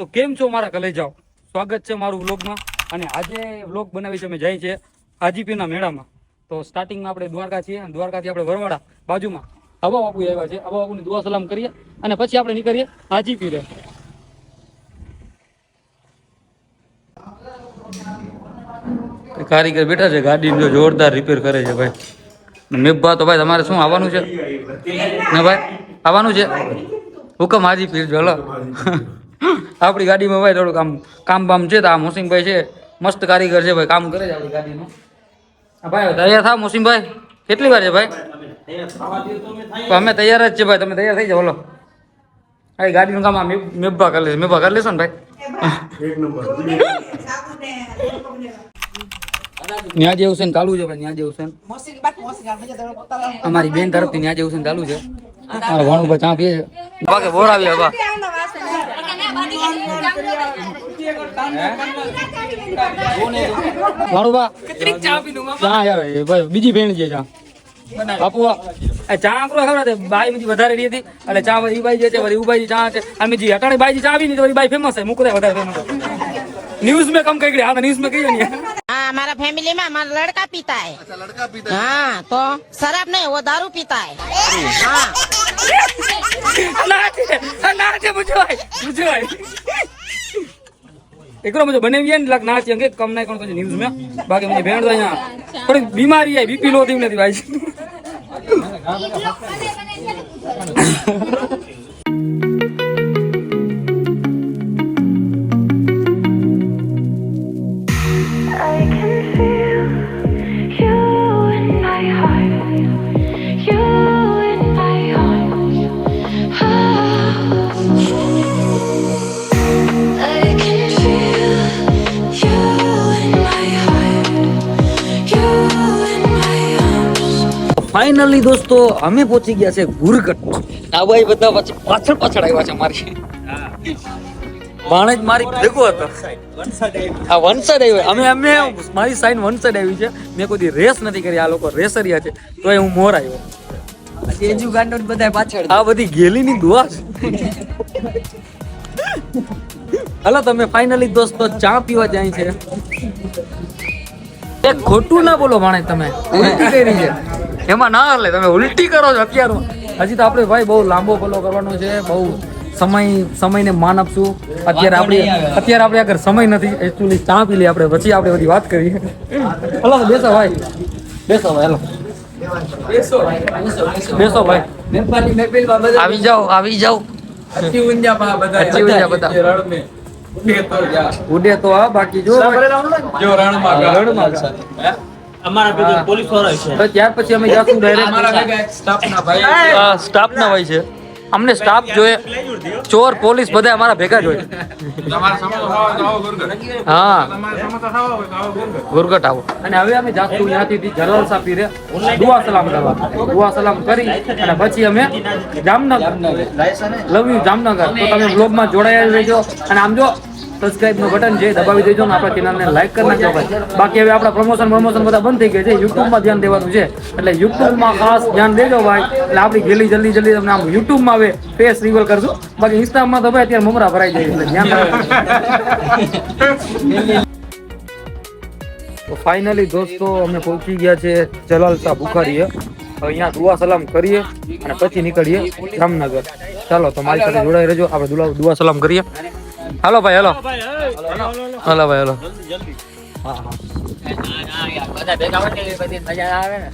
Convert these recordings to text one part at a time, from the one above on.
તો કેમ છો મારા કલે જાઓ સ્વાગત છે મારું વ્લોગમાં. અને આજે વ્લોગ બનાવી છે અમે જાય છે હાજીપીના મેળામાં. તો સ્ટાર્ટિંગમાં આપણે દ્વારકા છીએ અને દ્વારકાથી આપણે વરવાડા બાજુમાં હવા બાપુ આવ્યા છે. હવા બાપુની દુઆ સલામ કરીએ અને પછી આપણે નીકળીએ હાજીપીરે કારીગર બેઠા છે ગાડી જો જોરદાર રિપેર કરે છે ભાઈ. મેઘભા તો ભાઈ તમારે શું આવવાનું છે? ને ભાઈ આવવાનું છે? હુકમ હાજી પીર જો હલો. આપણી ગાડીમાં ભાઈ થોડુંક આમ કામ બામ છે તો આ મોસીમભાઈ છે. મસ્ત કારીગર છે ભાઈ કામ કરે છે આપણી ગાડીનું હા ભાઈ તૈયાર થાવ મોસીમભાઈ કેટલી વાર છે ભાઈ? તો અમે તૈયાર જ છે ભાઈ તમે તૈયાર થઈ જાઓ બોલો આ ગાડીનું કામ આ મેભા કરી લેશે મેભા કરી લેશો ને ભાઈ? ન્યા જેવું છે ને ચાલુ છે ભાઈ ન્યા જેવું છે અમારી બેન તરફથી ન્યા જેવું છે ને ચાલુ છે. ભાણું ચા પીએ બાકી બોરાવી હવે. ભાણુભા ચા યાર એ ભાઈ બીજી બેન છે ચા બાપુ આ ચા આપણો ખબર છે બાઈ બીજી વધારે રહી હતી એટલે ચા ઈ બાઈ જે છે વળી ઉબાઈ ચા છે અને બીજી અટાણી બાઈ ચા આવી નહીં તો વળી બાઈ ફેમસ છે મુકુદા વધારે ફેમસ ન્યૂઝ में कम कही हाँ न्यूज में कही नहीं हाँ हमारा फैमिली में हमारा लड़का पीता है अच्छा लड़का पीता है हाँ तो शराब नहीं वो दारू पीता है हाँ નાચે બુજવાય બુજવાય. એકરો મુજે બને ગયા ને લાગ નાચે અંગે કમ નાય કોણ ન્યૂઝ મે બાકી મુજે ભેણ દયા થોડી બીમારી આઈ દોસ્તો અમે પહોંચી ગયા છે ગુરગટ આ ભાઈ બધા પાછળ પાછળ આવ્યા છે મારી ભાણેજ મારી ભેગો હતો. આ વંશડ આવ્યો. અમે અમે મારી સાઈન સાઈડ આવી છે. મેં કોઈ રેસ નથી કરી. આ લોકો રેસરિયા છે. તોય હું મોર આવ્યો. તેજુ ગાંડો બધા પાછળ આ બધી ગેલીની દુઆ છે. હલો તમે ફાઇનલી દોસ્તો ચા પીવા જાય છે. એક ખોટું ના બોલો ભાણે તમે. ઉલટી કરી છે. એમાં ના હાલે તમે ઉલટી કરો છો અત્યારમાં. હજી તો આપણે ભાઈ બહુ લાંબો ફોલો કરવાનો છે બહુ સમય સમયને માન આપશું. અત્યારે આપણે અત્યારે આપણે આગળ સમય નથી એકચ્યુઅલી ચા પી લઈએ આપણે પછી આપણે બધી વાત કરીએ. હલો બેસો ભાઈ. બેસો ભાઈ હલો. બેસો. ભાઈ. આવી જાઓ આવી જાઓ. ઉડે તો જા. ઉડે તો આ બાકી જો જો રણમાં રણમાં? અમારા પોલીસવાળા છે. તો ત્યાર પછી અમે જાશું ડાયરેક્ટ ભેગા એક સ્ટાફના ભાઈ સ્ટાફ ના હોય છે. અમને સ્ટાફ જોઈએ ચોર પોલીસ બધા અમારા ભેગા જ હોય. તમારે સમોસા ખાવા હોય તો આવો ગુરગર. હા. ગુરગટ આવો અને હવે અમે જાશું ત્યાંથી જલાલ સાપી રે દુઆ સલામ કરવા. દુઆ સલામ કરી અને પછી અમે જામનગર. Love you Jamnagar. તો તમે બ્લોગમાં જોડાયા રહેજો. અને આમ જો સબસ્ક્રાઇબનું બટન છે દબાવી દેજો ને આપણા ચેનલને લાઈક કરી નાખજો ભાઈ. બાકી હવે આપણા પ્રમોશન પ્રમોશન બધા બંધ થઈ ગયા છે. યુટ્યુબમાં ધ્યાન દેવાનું છે. એટલે યુટ્યુબમાં ખાસ ધ્યાન દેજો ભાઈ. એટલે આપણી ગેલી જલ્દી જલ્દી તમને આમ યુટ્યુબમાં આવે ફેસ રિવલ કરજો બાકી ઇન્સ્ટામાં તો ભાઈ અત્યારે મમરા ભરાઈ જાય એટલે ધ્યાન તો ફાઇનલી દોસ્તો અમે પહોંચી ગયા છે જલાલ શાહ બુખારીએ. અહીંયા દુઆ સલામ કરીએ અને પછી નીકળીએ જામનગર. ચાલો તો મારી સાથે જોડાઈ રહેજો. આપણે દુઆ સલામ કરીએ. હાલો ભાઈ હાલો. હાલો ભાઈ હાલો. બધા ભેગા મજા આવે ને.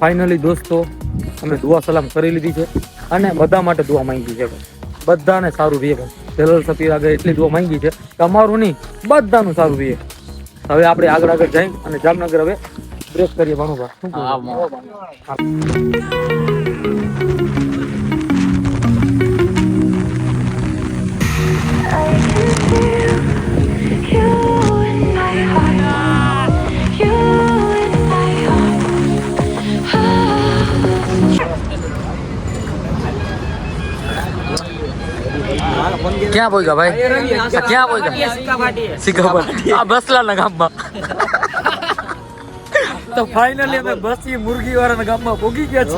ફાઇનલી દોસ્તો અમે દુઆ સલામ કરી લીધી છે અને બધા માટે દુઆ માંગી છે બધાને સારું રહે ભાઈ. જલલ સફીર આગળ એટલી દુઆ માંગી છે તમારું નહીં બધાનું સારું રહે. હવે આપણે આગળ આગળ જઈ અને જામનગર હવે બ્રેક કરીએ. ભાણુભા શું ક્યાં પોઈગા ભાઈ? ક્યાં પોઈગા સિક્કાપાટી આ બસલાના ગામમાં. તો ફાઇનલી અમે બસી મુરગી વાળાના ગામમાં પોગી ગયા છે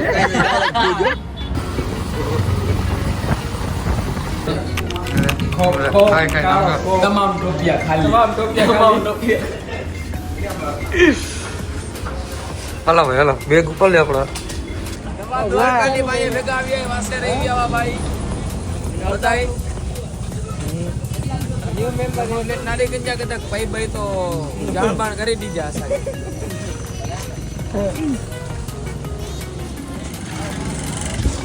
તમામ ટોપિયા ખાલી. તમામ ટોપિયા હલો ભાઈ હલો. બેગ ઉપર લે આપણા. દ્વારકાની ભાઈ ભેગા આવ્યા વાસે રહી ગયા ભાઈ. બધાય. ન્યુ મેમ્બર એટલે નારી ગંજા કદાચ ભાઈ ભાઈ તો જાણબાણ કરી દીધા હશે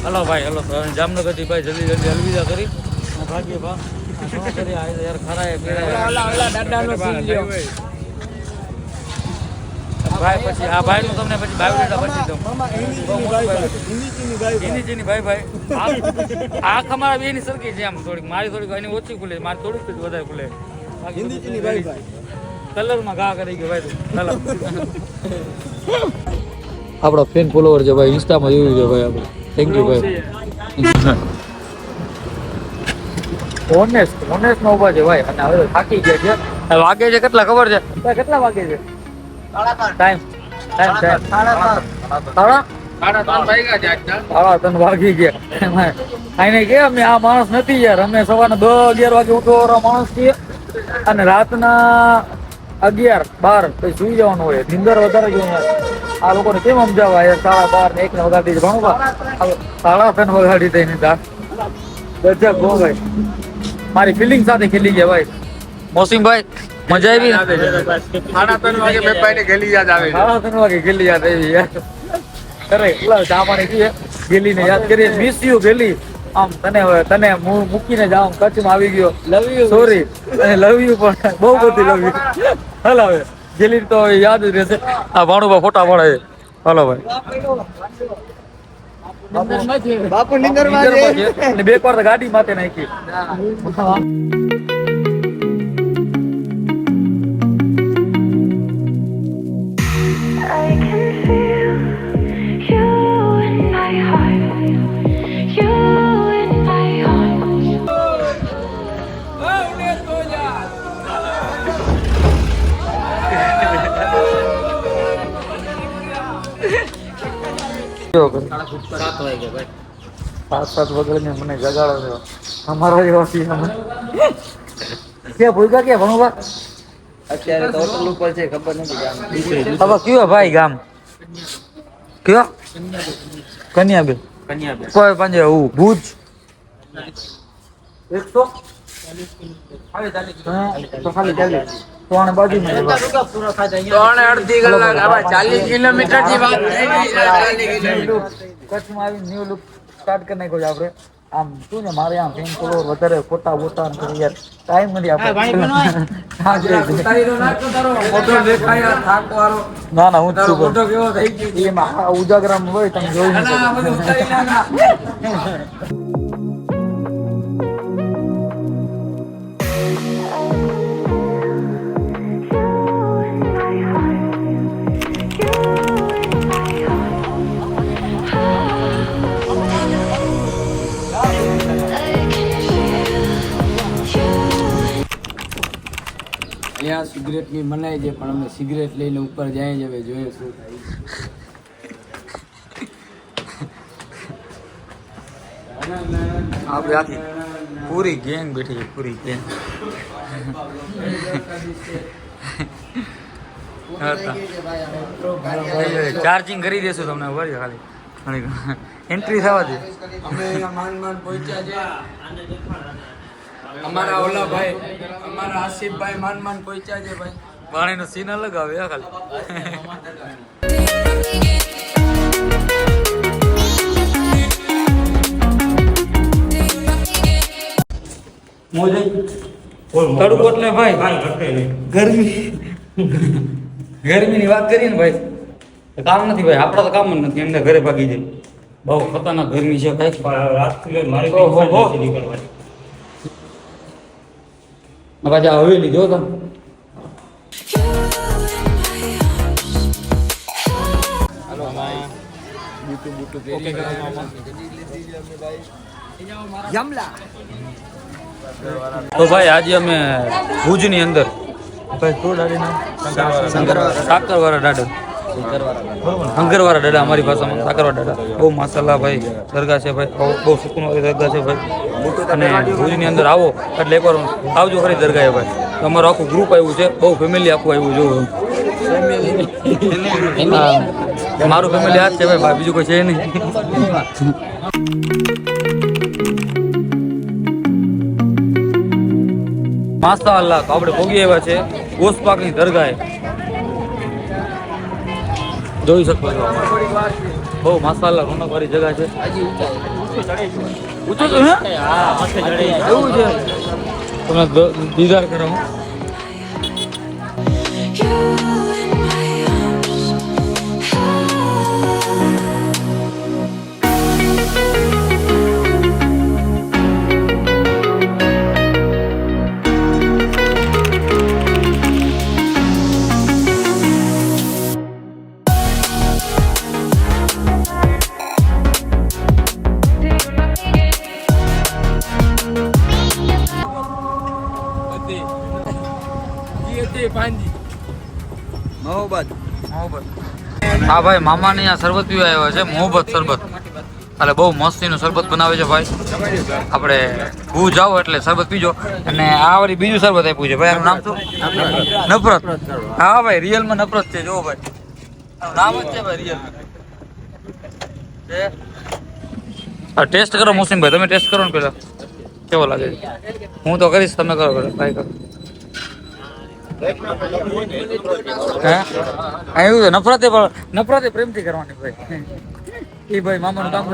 હલો ભાઈ હલો. તો જામનગરથી ભાઈ જલ્દી જલ્દી અલવિદા કરી. ભાગ્ય કરી? આ યાર ખરા એ પીડા ઓલા ઓલા દાદાનો સીન લ્યો ભાઈ પછી આ ભાઈ નું તમને પછી બાયોડેટા પછી દઉં. હિન્દી ભાઈ ભાઈ આંખ અમારા બે ની સરખી છે આમ થોડીક. મારી થોડીક એની ઓછી ખુલે મારી થોડીક જ વધારે ખુલે. કલરમાં ભાઈ ભાઈ. કલરમાં ઘા કરી ગયો ભાઈ કલર. આપણા ફેન ફોલોવર છે ભાઈ ઇન્સ્ટામાં જોયું છે ભાઈ આપણે થેન્ક યુ ભાઈ. ઓનેસ્ટ ઓનેસ્ટ નો ઊભા છે ભાઈ. અને હવે થાકી ગયા છે. વાગે છે? કેટલા? ખબર છે? કેટલા વાગે છે? માણસ નથી યાર. અમે સવારના દસ અગિયાર વાગે ઉઠો માણસ છીએ. અને રાતના અગિયાર, બાર પછી સુઈ જવાનું હોય. નિંદર વધારે જોવાનું હોય. આ લોકોને કેમ સમજાવવા યાર? સાડા બાર ને એક ને વગાડી ભણવા સાડા ત્રણ વગાડી દઈ ને તાર ગજબ ભાઈ. મારી ફિલિંગ સાથે ખેલી ગયા ભાઈ. મોસીમભાઈ મજા આવી સાડા ત્રણ વાગે મેં ભાઈને ગેલી યાદ આવે સાડા ત્રણ વાગે ગેલી યાદ આવી યાર. એટલા ચા પાણી પીએ ગેલીને યાદ કરીએ. મિસ યુ ગેલી. આમ તને હવે તને હું મૂકીને જાઉં કચ્છમાં આવી ગયો. લવ યુ સોરી અને લવ યુ પણ. બહુ બધી લવ યુ હલો હવે. ગેલી તો યાદ જ રહેશે. આ ભાણુભા ફોટા પડે હલો ભાઈ. બાપુ નીંદરમાં છે. બે વાર તો ગાડી માથે નાખી. Heart. સાત વાગે ભાઈ સાત સાત વગર મને જગાડો છો અમારા જેવા છીએ અમે ક્યાં ભૂલકા ક્યાં ભણુભા અત્યારે તો હોટલ ઉપર છે ખબર નથી ગામ હવે કયો ભાઈ ગામ કયો? કન્યાબેન. કન્યાબેન. કોઈ પાંજે હું ભુજ. એકસો. ત્રણ અડધી કલાક. આવા ચાલીસ કિલોમીટરથી વાત થઈ ગઈ છે. ચાલીસ કિલોમીટર. કચ્છમાં આવી ન્યુ લુક સ્ટાર્ટ કરી નાખ્યો છે આપણે. આમ શું ને મારે આમ ફેન ફોલોવર વધારે ફોટા બોટા યાર. ટાઈમ નથી આપણે ના ના હું છું ફોટો કેવો થઈ ગયો એમાં આ ઉજાગરામાં હોય તમે જોઈ ન ના, આ બધું શકો ઉતારી નાખા. અહીંયા સિગરેટની મનાઈ છે પણ અમે સિગરેટ લઈને ઉપર જાય જ હવે જોઈએ શું થાય. આપણે આખી પૂરી ગેંગ બેઠી છે પૂરી ગેંગ. ચાર્જિંગ કરી દેશું તમને બરાબર ખાલી. એન્ટ્રી થવા દે અમે અહીંયા માન માંડ પહોંચ્યા છે. અમારા ઓલા ભાઈ અમારા આસિફભાઈ માન માન પહોંચ્યા છે ભાઈ. પાણીનો સીન અલગ આવે ખાલી. એટલે ભાઈ. ગરમી. ગરમીની વાત કરીએ ને ભાઈ કામ નથી ભાઈ આપણા તો કામ જ નથી એમને ઘરે ભાગી જાય. બહુ ખતરનાક ગરમી છે કઈ. ઓહો હો. પાછા હવેલી જો તમે જમલા તો ભાઈ આજે અમે ભુજની અંદર ભાઈ શું દાડી નામ સાકરવાળા દાદા શંકરવાળા દાદા અમારી ભાષામાં સાકરવાળા દાદા બહુ માસાલ્લા ભાઈ દરગાહ છે ભાઈ બહુ- બહુ સુકૂન વાળી દરગાહ છે ભાઈ અને ભુજની અંદર આવો. એટલે એકવાર આવજો ખરી દરગાહે ભાઈ. અમારું આખું ગ્રુપ આવ્યું છે બહુ ફેમિલી આખું આવ્યું જોવું હા. મારું ફેમિલી આ જ છે ભાઈ બીજું કોઈ છે નહીં. માસ્તા અલ્લાહ તો આપણે ભોગી આવ્યા છે ગોસપાકની દરગાહે. જોઈ શકો છો. બહુ માસ્તા અલ્લાહ રોનક વાળી જગા છે. હે? એવું છે? તમે દીદાર કરાવું. હા ભાઈ, મામાને અહીંયા શરબત પીવા આવ્યો છે, મોહબત શરબત. એટલે બહુ મસ્તીનું શરબત બનાવે છે ભાઈ. આપણે ભૂજ જાઓ એટલે શરબત પીજો. અને આ વાળી બીજું શરબત આપ્યું છે, ભાઈ એનું નામ શું? નફરત. હા ભાઈ, રિયલમાં નફરત છે જો ભાઈ. નામ જ છે ભાઈ હા, ટેસ્ટ કરો મોસીમભાઈ તમે ટેસ્ટ કરો ને પેલા. કેવો લાગે હું તો કરીશ, તમે કરો પેલા ભાઈ કરો. હે? એવું છે, નફરતે પણ નફરતે પ્રેમથી કરવાની ભાઈ. એ ભાઈ મામાનું કામ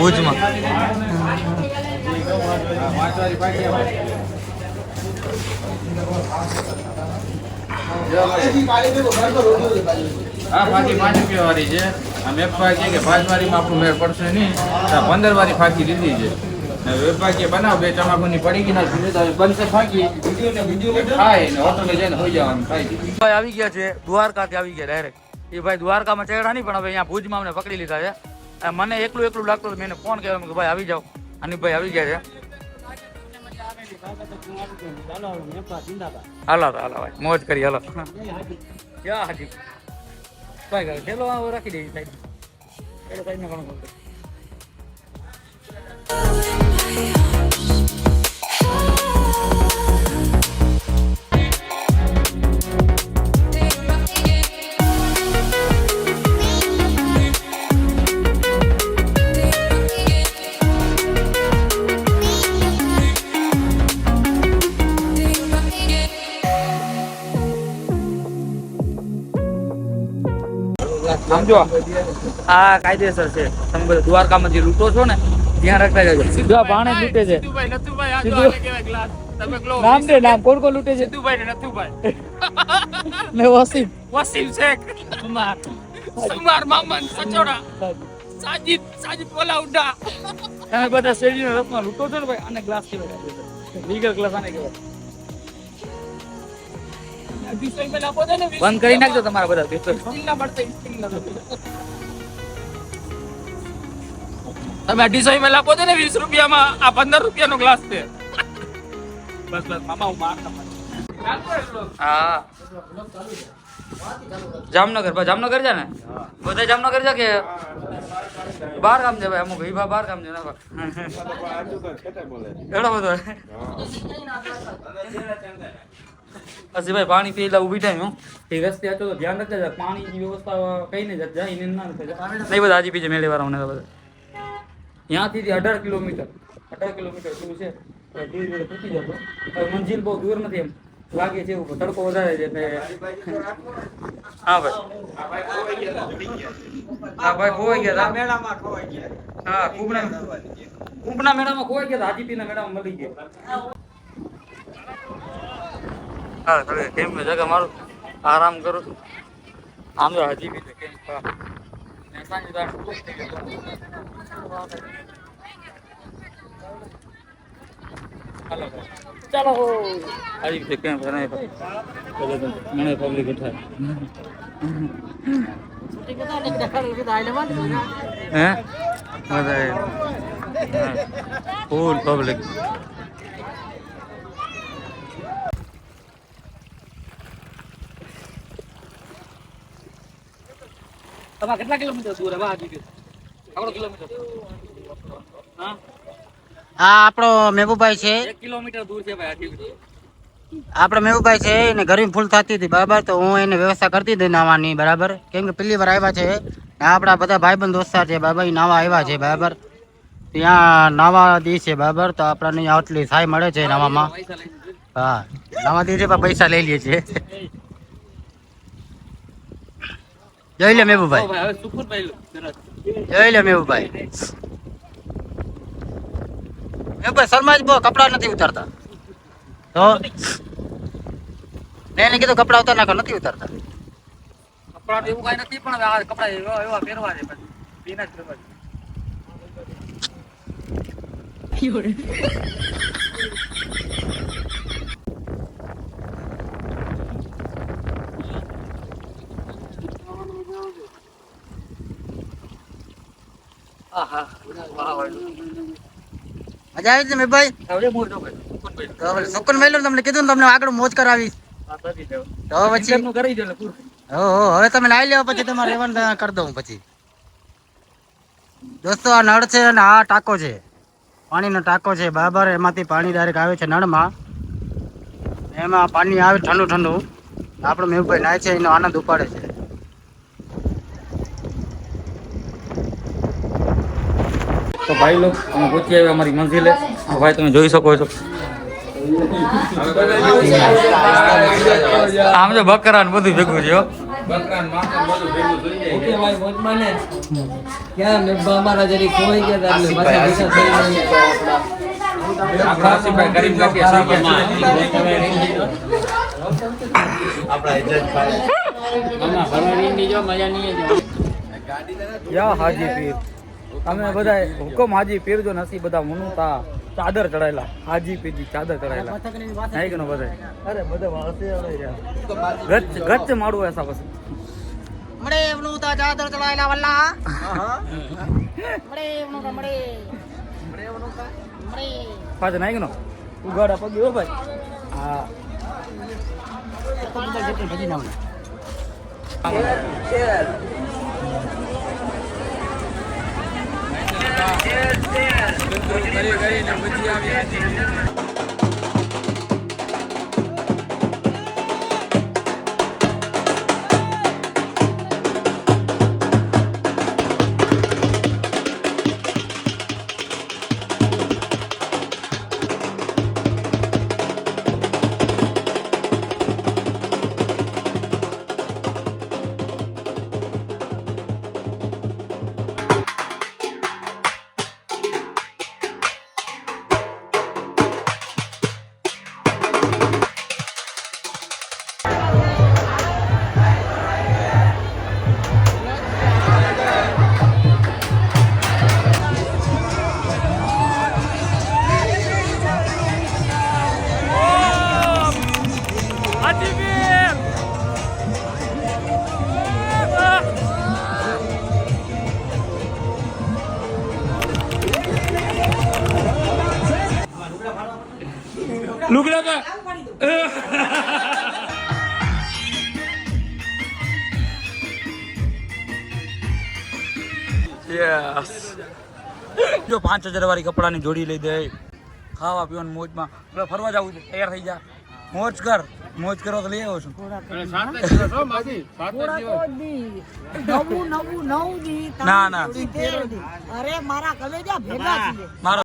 ભુજમાં. હા ફાંકી પાંચ રૂપિયા વાળી છે કે પાંચ વાળીમાં આપણું મેળ પડશે નહીં. પંદર વાળી ફાંકી લીધી છે. તમાકુની પડી ગઈ ના તો બનશે ભાઈ આવી ગયા છે, દ્વારકાથી આવી ગયા ડાયરેક્ટ એ ભાઈ દ્વારકામાં ચડ્યા નહીં, પણ હવે અહીંયા ભુજમાં અમને પકડી લીધા છે. મને એકલું એકલું લાગતું હતું, મેં ફોન કર્યો કે ભાઈ, આવી જાઓ. અને ભાઈ આવી ગયા છે. મોજ કરી, હાલો. ક્યાં હાજી? ભાઈ ચલો રાખી દઈએ સાહેબ ઘણું બધું. સમજો. આ કાયદેસર છે. તમે બધા દ્વારકામાં જે લૂંટો છો ને ધ્યાન રાખતા જજો. જો ભાણે લૂંટે છે. નામ દે નામ. કોણ કોણ લૂંટે છે? ને વસીમ. વસીમ શેખ. કુમાર કુમાર મામન સચોડા. સાજીદ સાજીદ બોલાઉડા તમે બધા શેરડીના રસમાં લૂંટો છો ને ભાઈ અને ગ્લાસ કેવાય લીગલ ગ્લાસ આને કહેવાય. બંધ કરી નાખજો તમારા બધા તમે અઢીસો એમએલ આપો છો ને વીસ રૂપિયામાં આ પંદર રૂપિયાનો ગ્લાસ છે. બસ બસ મામા હું માર હા. જામનગર ભાઈ જામનગર છે ને? બધા જામનગર છે કે? બાર ગામ છે ભાઈ અમુક ભાઈ બાર ગામ છે ને ભાઈ બધો. પછી ભાઈ પાણી પીલા ઊભી થાય હું. એ રસ્તે હતો તો ધ્યાન રાખજો. પાણીની વ્યવસ્થા કઈ ને જાય ને ના થાય. નહીં બધા હાજી પીજે મેળે વાળા મને બધા. ત્યાંથી અઢાર કિલોમીટર અઢાર કિલોમીટર દૂર છે ધીરે ધીરે પૂછી જતો. મંજિલ બહુ દૂર નથી એમ. લાગે છે એવું તડકો વધારે છે એટલે હા ભાઈ. હા ભાઈ ખોવાઈ ગયા હતા હા કુંભના કુંભના મેળામાં ખોવાઈ ગયા હાજીપીના મેળામાં મળી ગયા. હા થોડી કેમ જગા મારું આરામ કરું છું. આમ તો હાજીપી તો કેમ? હા. ને સાંજે તો આમ ખુશ થઈ ગયો. હાલો. ભાઈ. ચાલો આવી રીતે કેમ? ભરાય તો. બધા તો મને પબ્લિક ઉઠાય હે બધા ફૂલ પબ્લિક તમારે કેટલા કિલોમીટર દૂર હે? વાહ દીકરી આપણો કિલોમીટર હા? આ આપણો મેહબુભાઈ છે. એક કિલોમીટર દૂર છે ભાઈ આજી આપણો મેહુભાઈ છે એને ગરમી ફૂલ થતી હતી બરાબર? તો હું એને વ્યવસ્થા કરતી હતી નાવાની બરાબર? કેમ કે પહેલી વાર આવ્યા છે. ને આપણા બધા ભાઈબંધ દોસ્તાર છે બરાબર ઈ નાવા આવ્યા છે બરાબર? ત્યાં નાવા દી છે બરાબર? તો આપણને આટલી સહાય મળે છે નાવામાં. હા નાવા દી છે પૈસા લઈ લઈએ છીએ જોઈ લે ઓ મહેબુભાઈ ભાઈ હવે સુકૂન ભાઈ લો, તરત. જોઈ લે મેહુભાઈ. મેહુભાઈ શર્મા જ બહુ કપડા નથી ઉતારતા. તો? મેં એને કીધું કપડા ઉતાર નાખો નથી ઉતારતા. કપડા તો એવું કઈ નથી પણ આ કપડા એવા એવા પહેરવા છે પછી. પીના જ પહેરવા છે. મજા આવી જો ભાઈ, સુકૂન મેલું તમને કીધું તમને આગળ મોજ કરાવીશ. આ કરી દેવું. તો પછી હવે તમે લાવી લેવા પછી તમારે રહેવાનું કરી દઉં પછી. દોસ્તો આ નળ છે અને આ ટાંકો છે. પાણીનો ટાંકો છે. બરાબર એમાંથી પાણી ડાયરેક્ટ આવે છે નળમાં. એમાં પાણી આવે ઠંડુ ઠંડુ. આપણો મેહુભાઈ નાય છે એનો આનંદ ઉપાડે છે. તો ભાઈ લોક અમે પહોંચી આવ્યા અમારી મંઝિલે તો ભાઈ તમે જોઈ શકો છો. આમ તો બકરા ને બધું ભેગું છે. યા હાજી પીર. અમે બધા હુકમ હાજી પહેરજો નથી નસી બધા મુનુતા ચાદર ચડાયેલા હાજી પીરજી ચાદર ચડાયેલા. નહીં કે નો બધા અરે બધા વાસે આવે યાર ગચ્ચ ગચ્ચ મારું એસા બસ મડે એમનું તો ચાદર ચડાયેલા વલ્લા. મડે એમનું તો મળે મડે પાછા નહીં કે નો ઉગાડા પગે હો ભાઈ. હા. કરી કરીને પછી આવ્યા હાજી લુગડા પા યસ જો પાંચ હજાર વાળી કપડાની જોડી લઈ દે. ખાવા પીવાની મોજમાં. ફરવા જવું છે. તૈયાર થઈ જા. મોજ કર. મોજ કરો તો લઈ આવો છું. નવું નવું નવું દી. ના ના. અરે મારા કલેજા ભેગા મારો